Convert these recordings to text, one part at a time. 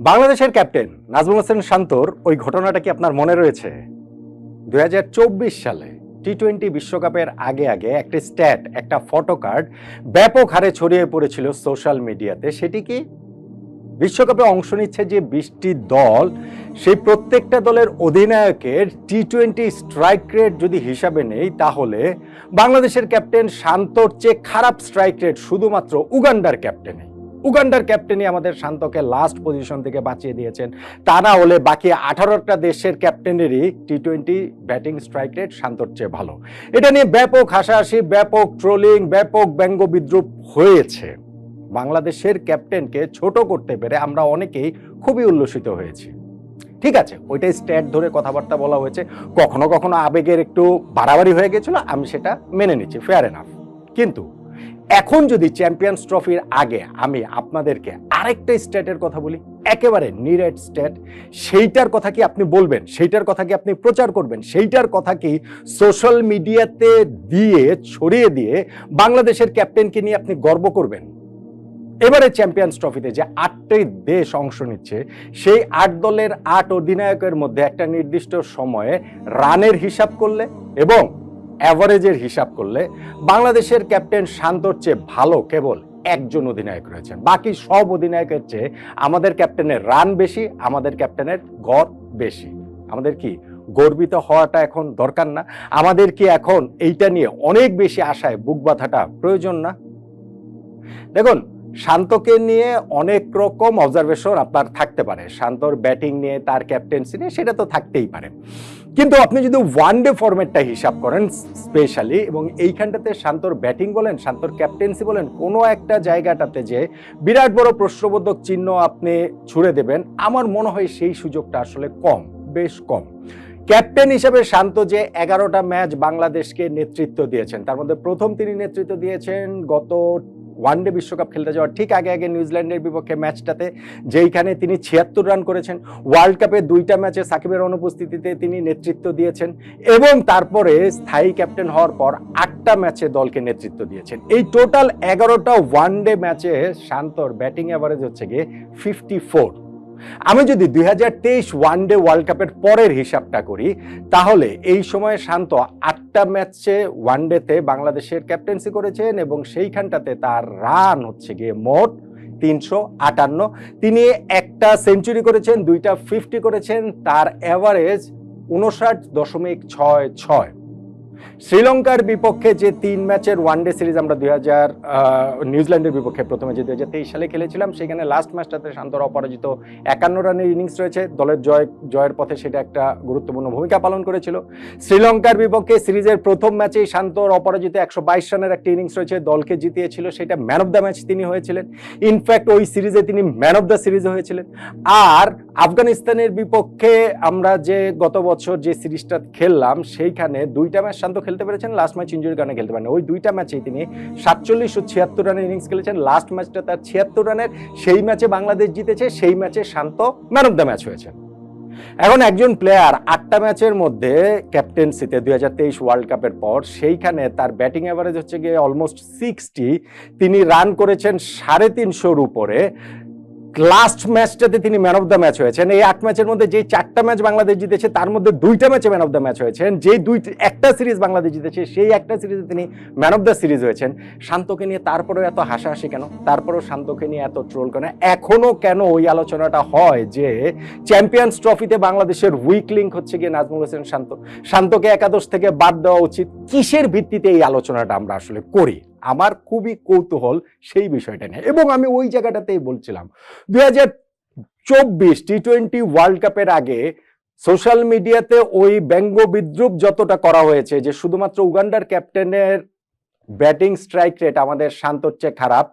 বাংলাদেশের ক্যাপ্টেন নাজমুল হোসেন শান্তর ওই ঘটনাটা কি আপনার মনে রয়েছে? দু হাজার চব্বিশ সালে টি টোয়েন্টি বিশ্বকাপের আগে আগে একটি স্ট্যাট, একটা ফটো কার্ড ব্যাপক হারে ছড়িয়ে পড়েছিল সোশ্যাল মিডিয়াতে। সেটি কি? বিশ্বকাপে অংশ নিচ্ছে যে বিশটি দল, সেই প্রত্যেকটা দলের অধিনায়কের টি টোয়েন্টি স্ট্রাইক রেট যদি হিসাবে নেই, তাহলে বাংলাদেশের ক্যাপ্টেন শান্তর চেয়ে খারাপ স্ট্রাইক রেট শুধুমাত্র উগান্ডার ক্যাপ্টেনে উগান্ডার ক্যাপ্টেনই আমাদের শান্তকে লাস্ট পজিশন থেকে বাঁচিয়ে দিয়েছেন। তা না হলে বাকি আঠারোটা দেশের ক্যাপ্টেনেরই T twenty batting strike rate শান্তর চেয়ে ভালো। এটা নিয়ে ব্যাপক হাসাহাসি, ব্যাপক ট্রোলিং ব্যাপক ব্যঙ্গ বিদ্রুপ হয়েছে। বাংলাদেশের ক্যাপ্টেনকে ছোট করতে পেরে আমরা অনেকেই খুবই উল্লসিত হয়েছি। ঠিক আছে, ওইটাই স্ট্যাট ধরে কথাবার্তা বলা হয়েছে। কখনো কখনো আবেগের একটু বাড়াবাড়ি হয়ে গেছিল, আমি সেটা মেনে নিচ্ছি ফেয়ার এনাফ কিন্তু এখন যদি চ্যাম্পিয়ন্স ট্রফির আগে আমি আপনাদেরকে আরেকটা স্টেটের কথা বলি, একেবারে নিরেট স্টেট সেইটার কথা কি আপনি বলবেন? সেইটার কথা কি আপনি প্রচার করবেন? সেইটার কথা কি সোশ্যাল মিডিয়াতে দিয়ে, ছড়িয়ে দিয়ে বাংলাদেশের ক্যাপ্টেনকে নিয়ে আপনি গর্ব করবেন? এবারে চ্যাম্পিয়ন্স ট্রফিতে যে আটটি দেশ অংশ নিচ্ছে, সেই আট দলের আট অধিনায়কের মধ্যে একটা নির্দিষ্ট সময়ে রানের হিসাব করলে এবং অ্যাভারেজের হিসাব করলে বাংলাদেশের ক্যাপ্টেন শান্তর চেয়ে ভালো কেবল একজন অধিনায়ক রয়েছেন। বাকি সব অধিনায়কের চেয়ে আমাদের ক্যাপ্টেনের রান বেশি, আমাদের ক্যাপ্টেনের গড় বেশি। আমাদের কি গর্বিত হওয়াটা এখন দরকার না? আমাদের কি এখন এইটা নিয়ে অনেক বেশি আশায় বুক বাঁধাটা প্রয়োজন না? দেখুন, শান্তকে নিয়ে অনেক রকম অবজারভেশন আপনার থাকতে পারে। শান্তর ব্যাটিং নিয়ে, তার ক্যাপ্টেন্সি নিয়ে, সেটা তো থাকতেই পারে। কিন্তু আপনি যদি ওয়ান ডে ফরম্যাটটা হিসাব করেন স্পেশালি এবং এইখানটাতে শান্তর ব্যাটিং বলেন, শান্তর ক্যাপ্টেন্সি বলেন, কোনো একটা জায়গাটাতে যে বিরাট বড় প্রশ্নবোধক চিহ্ন আপনি ছুড়ে দেবেন, আমার মনে হয় সেই সুযোগটা আসলে কম, বেশ কম। ক্যাপ্টেন হিসেবে শান্ত যে এগারোটা ম্যাচ বাংলাদেশকে নেতৃত্ব দিয়েছেন, তার মধ্যে প্রথম তিনি নেতৃত্ব দিয়েছেন গত ওয়ানডে বিশ্বকাপ খেলতে যাওয়ার ঠিক আগে আগে নিউজিল্যান্ডের বিপক্ষে ম্যাচটাতে, যেইখানে তিনি ছিয়াত্তর রান করেছেন ওয়ার্ল্ড কাপে দুইটা ম্যাচে সাকিবের অনুপস্থিতিতে তিনি নেতৃত্ব দিয়েছেন এবং তারপরে স্থায়ী ক্যাপ্টেন হওয়ার পর আটটা ম্যাচে দলকে নেতৃত্ব দিয়েছেন। এই টোটাল এগারোটা ওয়ানডে ম্যাচে শান্তর ব্যাটিং অ্যাভারেজ হচ্ছে গিয়ে ফিফটি ফোর আমি যদি দুই হাজার তেইশ ওয়ান ডে ওয়ার্ল্ড কাপের পরের হিসাবটা করি, তাহলে এই সময়ে শান্ত আটটা ম্যাচে ওয়ান ডেতে বাংলাদেশের ক্যাপ্টেন্সি করেছেন এবং সেইখানটাতে তার রান হচ্ছে গিয়ে মোট তিনশো আটান্ন। তিনি একটা সেঞ্চুরি করেছেন, দুইটা ফিফটি করেছেন, তার অ্যাভারেজ উনষাট দশমিক ছয় ছয়। শ্রীলঙ্কার বিপক্ষে যে তিন ম্যাচের ওয়ানডে সিরিজ আমরা দুই হাজার নিউজিল্যান্ডের বিপক্ষে প্রথমে যে দুই হাজার তেইশ সালে খেলেছিলাম, সেখানে লাস্ট ম্যাচটাতে শান্তর অপরাজিত একান্ন রানের ইনিংস রয়েছে। দলের জয়, জয়ের পথে সেটা একটা গুরুত্বপূর্ণ ভূমিকা পালন করেছিল। শ্রীলঙ্কার বিপক্ষে সিরিজের প্রথম ম্যাচেই শান্তর অপরাজিত একশো বাইশ রানের একটা ইনিংস রয়েছে। দলকে জিতিয়েছিল, সেটা ম্যান অফ দ্য ম্যাচ তিনি হয়েছিলেন। ইনফ্যাক্ট ওই সিরিজে তিনি ম্যান অফ দ্য সিরিজ হয়েছিলেন। আর আফগানিস্তানের বিপক্ষে আমরা যে গত বছর যে সিরিজটা খেললাম, সেইখানে দুইটা ম্যাচ শান্ত খেলতে পেরেছেন লাস্ট ম্যাচ ইঞ্জুরির কারণে খেলতে পারেন ওই দুইটা ম্যাচেই তিনি সাতচল্লিশ ও ছিয়াত্তর রানের ইনিংস খেলেছেন। লাস্ট ম্যাচটা তার ছিয়াত্তর রানের সেই ম্যাচে বাংলাদেশ জিতেছে, সেই ম্যাচে Shanto man of the match হয়েছে এখন একজন প্লেয়ার আটটা ম্যাচের মধ্যে ক্যাপ্টেন্সিতে দুই হাজার তেইশ ওয়ার্ল্ড কাপের পর সেইখানে তার ব্যাটিং অ্যাভারেজ হচ্ছে গিয়ে অলমোস্ট সিক্সটি তিনি রান করেছেন সাড়ে তিনশোর উপরে। লাস্ট ম্যাচটাতে তিনি ম্যান অফ দ্য ম্যাচ হয়েছেন। এই আট ম্যাচের মধ্যে যেই চারটা ম্যাচ বাংলাদেশ জিতেছে, তার মধ্যে দুইটা ম্যাচে ম্যান অফ দ্য ম্যাচ হয়েছেন। যেই দুই একটা সিরিজ বাংলাদেশ জিতেছে, সেই একটা সিরিজে তিনি ম্যান অফ দ্য সিরিজ হয়েছেন। শান্তকে নিয়ে তারপরেও এত হাসাহাসি কেন? তারপরেও শান্তকে নিয়ে এত ট্রোল কেন? এখনও কেন ওই আলোচনাটা হয় যে চ্যাম্পিয়ন্স ট্রফিতে বাংলাদেশের উইক লিঙ্ক হচ্ছে গিয়ে নাজমুল হোসেন শান্ত। শান্তকে একাদশ থেকে বাদ দেওয়া উচিত। কিসের ভিত্তিতে এই আলোচনাটা আমরা আসলে করি? আমার খুবই কৌতূহল সেই বিষয়টা নিয়ে। এবং আমি ওই জায়গাটাতেই বলছিলাম দুই হাজার চব্বিশ টি টোয়েন্টি ওয়ার্ল্ড কাপের আগে সোশ্যাল মিডিয়াতে ওই ব্যঙ্গ বিদ্রুপ যতটা করা হয়েছে, যে শুধুমাত্র উগান্ডার ক্যাপ্টেনের ব্যাটিং স্ট্রাইক রেট আমাদের শান্তর চেয়ে খারাপ,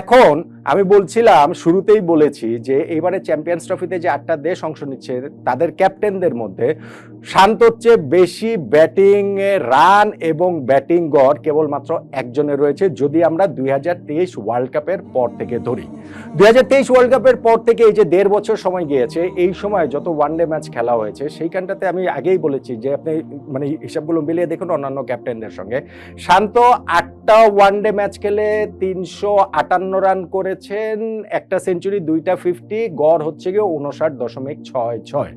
এখন আমি বলছিলাম, শুরুতেই বলেছি যে এবারে চ্যাম্পিয়ন্স ট্রফিতে যে আটটা দেশ অংশ নিচ্ছে, তাদের ক্যাপ্টেনদের মধ্যে শান্তর চেয়ে বেশি ব্যাটিং রান এবং ব্যাটিং গড় কেবলমাত্র একজনের রয়েছে, যদি আমরা দুই হাজার তেইশ ওয়ার্ল্ড কাপের পর থেকে ধরি। দুই হাজার তেইশ ওয়ার্ল্ড কাপের পর থেকে এই যে দেড় বছর সময় গিয়েছে, এই সময় যত ওয়ানডে ম্যাচ খেলা হয়েছে, সেইখানটাতে আমি আগেই বলেছি যে আপনি মানে হিসাবগুলো মিলিয়ে দেখুন অন্যান্য ক্যাপ্টেনদের সঙ্গে। শান্ত আটটা ওয়ানডে ম্যাচ খেলে তিনশো আটান্ন রান করেছেন, একটা সেঞ্চুরি দুইটা ফিফটি গড় হচ্ছে গিয়ে উনষাট দশমিক ছয় ছয়।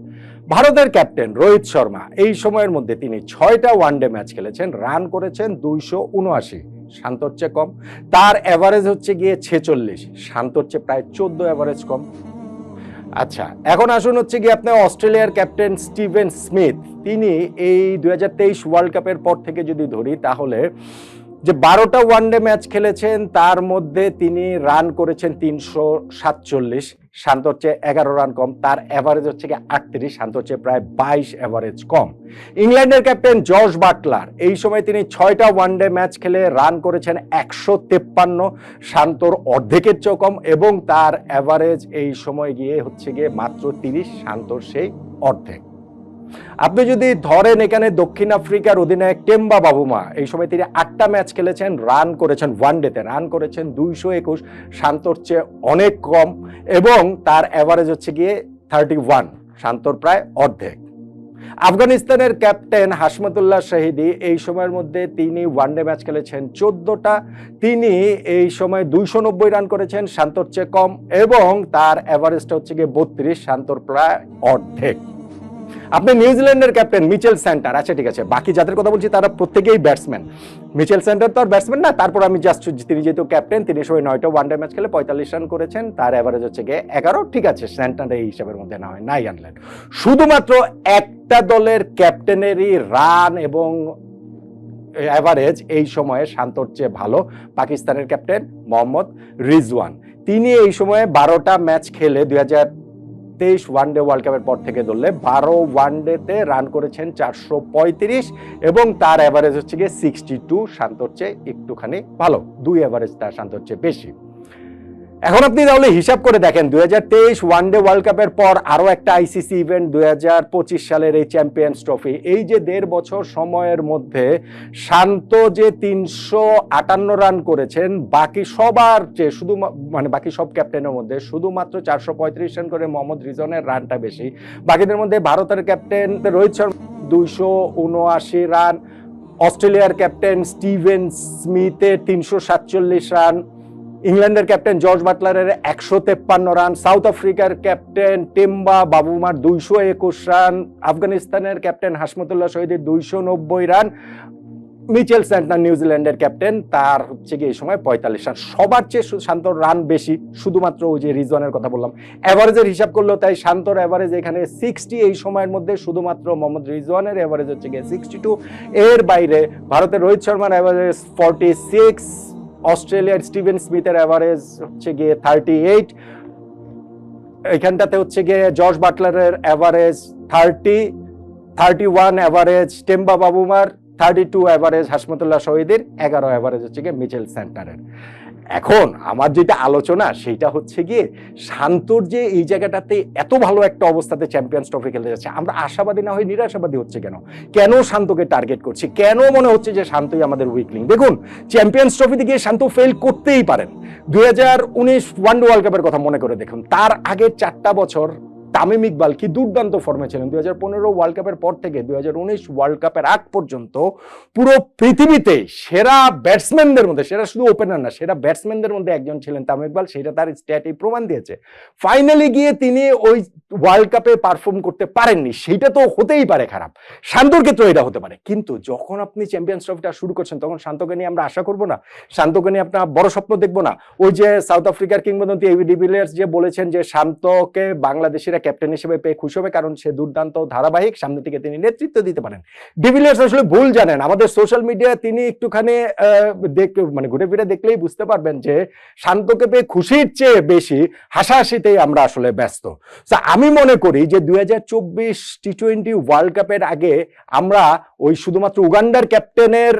ভারতের ক্যাপ্টেন রোহিত শর্মা, এই সময়ের মধ্যে তিনি ছয়টা ওয়ানডে ম্যাচ খেলেছেন, রান করেছেন দুইশো উনআশি, শান্তর চেয়ে কম। তার অ্যাভারেজ হচ্ছে গিয়ে ছেচল্লিশ, শান্তর চেয়ে প্রায় চোদ্দ অ্যাভারেজ কম। আচ্ছা এখন আসুন হচ্ছে গিয়ে আপনার অস্ট্রেলিয়ার ক্যাপ্টেন স্টিভেন স্মিথ। তিনি এই দুই হাজার তেইশ ওয়ার্ল্ড কাপের পর থেকে যদি ধরি, তাহলে যে বারোটা ওয়ানডে ম্যাচ খেলেছেন, তার মধ্যে তিনি রান করেছেন তিনশো সাতচল্লিশ। শান্তর চেয়ে এগারো রান কম, তার অ্যাভারেজ হচ্ছে গিয়ে আটত্রিশ শান্তর চেয়ে প্রায় বাইশ অ্যাভারেজ কম। ইংল্যান্ডের ক্যাপ্টেন জর্জ বাটলার, এই সময় তিনি ছয়টা ওয়ানডে ম্যাচ খেলে রান করেছেন একশো তেপ্পান্ন, শান্তর অর্ধেকের চেয়েও কম এবং তার অ্যাভারেজ এই সময় গিয়ে হচ্ছে গিয়ে মাত্র তিরিশ, শান্তর সেই অর্ধেক। আপনি যদি ধরেন এখানে দক্ষিণ আফ্রিকার অধিনায়ক টেম্বা বাবুমা, এই সময় তিনি আটটা ম্যাচ খেলেছেন, রান করেছেন ওয়ানডেতে, রান করেছেন দুইশো একুশ, শান্তর চেয়ে অনেক কম, এবং তার অ্যাভারেজ হচ্ছে গিয়ে থার্টি ওয়ান শান্তর প্রায় অর্ধেক। আফগানিস্তানের ক্যাপ্টেন হাসমতুল্লাহ শাহিদি, এই সময়ের মধ্যে তিনি ওয়ানডে ম্যাচ খেলেছেন চোদ্দটা, তিনি এই সময় দুইশো নব্বই রান করেছেন, শান্তর চেয়ে কম, এবং তার অ্যাভারেজটা হচ্ছে গিয়ে বত্রিশ, শান্তর প্রায় অর্ধেক। আপনি নিউজিল্যান্ডের ক্যাপ্টেন মিচেল সেন্টার আচ্ছা ঠিক আছে। বাকি যাদের কথা বলছি, তারা প্রত্যেকেই ব্যাটসম্যান মিচেল সেন্টার তো আর ব্যাটসম্যান না, তারপর আমি জাস্ট তিনি যেহেতু ক্যাপ্টেন তিনি সময় নয়টা ওয়ানডে ম্যাচ খেলে পঁয়তাল্লিশ রান করেছেন, তার অ্যাভারেজ হচ্ছে গিয়ে এগারো। ঠিক আছে সেন্টার এই হিসাবের মধ্যে না হয়, নাই আনলেন। শুধুমাত্র একটা দলের ক্যাপ্টেনেরই রান এবং অ্যাভারেজ এই সময়ে শান্তর চেয়ে ভালো পাকিস্তানের ক্যাপ্টেন মোহাম্মদ রিজওয়ান। তিনি এই সময়ে বারোটা ম্যাচ খেলে দুই হাজার তেইশ ওয়ানডে ওয়ার্ল্ড কাপের পর থেকে ধরলে বারো ওয়ানডেতে রান করেছেন চারশো পঁয়ত্রিশ এবং তার অ্যাভারেজ হচ্ছে গিয়ে সিক্সটি টু শান্তর চেয়ে একটুখানি ভালো। দুই অ্যাভারেজ তার শান্তর চেয়ে বেশি। এখন আপনি তাহলে হিসাব করে দেখেন, দুই হাজার তেইশ ওয়ানডে ওয়ার্ল্ড কাপের পর আরও একটা আইসিসি ইভেন্ট দুই হাজার পঁচিশ সালের এই চ্যাম্পিয়ন্স ট্রফি এই যে দেড় বছর সময়ের মধ্যে শান্ত যে তিনশো আটান্ন রান করেছেন, বাকি সবার চেয়ে শুধু মানে বাকি সব ক্যাপ্টেনের মধ্যে শুধুমাত্র চারশো পঁয়ত্রিশ রান করে মোহাম্মদ রিজনের রানটা বেশি। বাকিদের মধ্যে ভারতের ক্যাপ্টেন রোহিত শর্মা দুইশো উনআশি রান, অস্ট্রেলিয়ার ক্যাপ্টেন স্টিভেন স্মিথের তিনশো সাতচল্লিশ রান ইংল্যান্ডের ক্যাপ্টেন জর্জ বাটলারের একশো তেপ্পান্ন রান, সাউথ আফ্রিকার ক্যাপ্টেন টেম্বা বাবুমার দুইশো একুশ রান, আফগানিস্তানের ক্যাপ্টেন হাসমতুল্লাহ শহীদের দুইশো নব্বই রান, মিচেল স্যান্টনার নিউজিল্যান্ডের ক্যাপ্টেন, তার হচ্ছে গিয়ে এই সময় পঁয়তাল্লিশ রান। সবার চেয়ে শান্তর রান বেশি, শুধুমাত্র ওই যে রিজনের কথা বললাম। অ্যাভারেজের হিসাব করলেও তাই শান্তর অ্যাভারেজ এখানে সিক্সটি এই সময়ের মধ্যে শুধুমাত্র মোহাম্মদ রিজওয়ানের অ্যাভারেজ হচ্ছে গিয়ে সিক্সটি টু এর বাইরে ভারতের রোহিত শর্মার অ্যাভারেজ ফর্টি সিক্স অস্ট্রেলিয়ার স্টিভেন স্মিথের অ্যাভারেজ হচ্ছে গিয়ে থার্টি এইট এখানটাতে হচ্ছে গিয়ে George বাটলারের average thirty thirty one average Temba বাবুমার thirty two average Hashmatullah শহীদের এগারো অ্যাভারেজ হচ্ছে গিয়ে মিচেল সেন্টারের এখন আমার যেটা আলোচনা সেটা হচ্ছে গিয়ে শান্তর যে এই জায়গাটাতে এত ভালো একটা অবস্থাতে চ্যাম্পিয়ন্স ট্রফি খেলতে যাচ্ছে, আমরা আশাবাদী না হয়ে নিরাশাবাদী হচ্ছে কেন? কেন শান্তকে টার্গেট করছি? কেন মনে হচ্ছে যে শান্তই আমাদের উইকলিং দেখুন চ্যাম্পিয়ন্স ট্রফিতে গিয়ে শান্ত ফেল করতেই পারেন। দুই হাজার উনিশ ওয়ার্ল্ড কাপের কথা মনে করে দেখুন। তার আগের চারটা বছর তামিম ইকবাল কি দুর্দান্ত ফর্মে ছিলেন। দুই হাজার পনেরো ওয়ার্ল্ড কাপের পর থেকে দুই হাজার উনিশ ওয়ার্ল্ড কাপের আগ পর্যন্ত পুরো পৃথিবীতে সেরা ব্যাটসম্যানদের মধ্যে, সেরা শুধু ওপেনার না, সেরা ব্যাটসম্যানদের মধ্যে একজন ছিলেন তামিম ইকবাল। সেটা তার স্ট্যাটই প্রমাণ দিয়েছে। ফাইনালি গিয়ে তিনি ওই ওয়ার্ল্ড কাপে পারফর্ম করতে পারেননি। সেটা তো হতেই পারে খারাপ। শান্তর ক্ষেত্রে এটা হতে পারে। কিন্তু যখন আপনি চ্যাম্পিয়ন্স ট্রফিটা শুরু করছেন, তখন শান্তকে নিয়ে আমরা আশা করব না। শান্তকে নিয়ে আপনার বড় স্বপ্ন দেখব না। ওই যে সাউথ আফ্রিকার কিংবদন্তি এবি ডিভিলিয়ার্স যে বলেছেন যে শান্তকে বাংলাদেশিরা ক্যাপ্টেন হিসেবে পেয়ে খুশি হবে, কারণ সে দুর্দান্ত ধারাবাহিক সামনে থেকে তিনি নেতৃত্ব দিতে পারেন। ডিভিলিয়ার্স আসলে ভুল জানেন, আমাদের সোশ্যাল মিডিয়ায় তিনি একটুখানি দেখ মানে ঘুরে ফিরে দেখলেই বুঝতে পারবেন যে শান্তকে পেয়ে খুশির চেয়ে বেশি হাসাহাসিতেই আমরা আসলে ব্যস্ত। আমি মনে করি যে দুই হাজার চব্বিশ টি টোয়েন্টি ওয়ার্ল্ড কাপের আগে আমরা ওই শুধুমাত্র উগান্ডার ক্যাপ্টেনের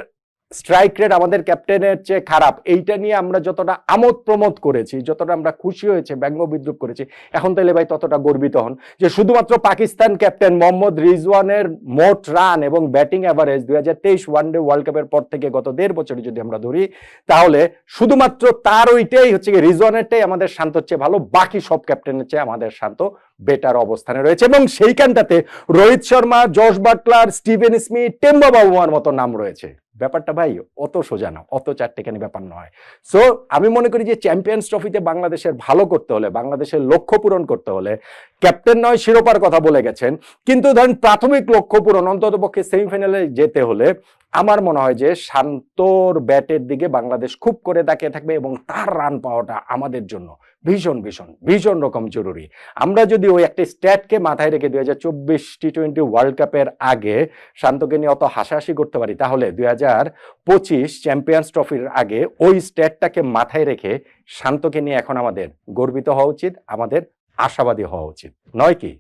স্ট্রাইক রেট আমাদের ক্যাপ্টেনের চেয়ে খারাপ। এইটা নিয়ে আমরা যতটা আমোদ প্রমোদ করেছি, যতটা আমরা খুশি হয়েছে, ব্যঙ্গ বিদ্রুপ করেছি, এখন তাহলে ভাই ততটা গর্বিত হন যে শুধুমাত্র পাকিস্তান ক্যাপ্টেন মোহাম্মদ রিজওয়ানের মোট রান এবং ব্যাটিং অ্যাভারেজ দুই হাজার তেইশ ওয়ানডে ওয়ার্ল্ড কাপের পর থেকে গত দেড় বছরে যদি আমরা ধরি, তাহলে শুধুমাত্র তার ওইটাই হচ্ছে কি রিজওয়ানেরটাই আমাদের শান্ত চেয়ে ভালো, বাকি সব ক্যাপ্টেনের চেয়ে আমাদের শান্ত বেটার অবস্থানে রয়েছে। এবং সেইখানটাতে Rohit Sharma, Jos Buttler, Steven Smith Temba বাবুমার মতো নাম রয়েছে। ব্যাপারটা ভাই অত সোজা না, অত চারটেখানি ব্যাপার নয়। সো আমি মনে করি যে চ্যাম্পিয়ন্স ট্রফিতে বাংলাদেশের ভালো করতে হলে, বাংলাদেশের লক্ষ্য পূরণ করতে হলে ক্যাপ্টেন নয়, শিরোপার কথা বলে গেছেন, কিন্তু ধরেন প্রাথমিক লক্ষ্য পূরণ অন্তত পক্ষে সেমিফাইনালে যেতে হলে, আমার মনে হয় যে শান্তর ব্যাটের দিকে বাংলাদেশ খুব করে তাকিয়ে থাকবে এবং তার রান পাওয়াটা আমাদের জন্য ভীষণ ভীষণ ভীষণ রকম জরুরি। আমরা যদি ওই একটা স্ট্যাটকে মাথায় রেখে দুই হাজার চব্বিশ টি টোয়েন্টি ওয়ার্ল্ড কাপের আগে শান্তকে নিয়ে অত হাসাহাসি করতে পারি, তাহলে দুই হাজার পঁচিশ চ্যাম্পিয়ন্স ট্রফির আগে ওই স্ট্যাটটাকে মাথায় রেখে শান্তকে নিয়ে এখন আমাদের গর্বিত হওয়া উচিত, আমাদের আশাবাদী হওয়া উচিত। নয় কি?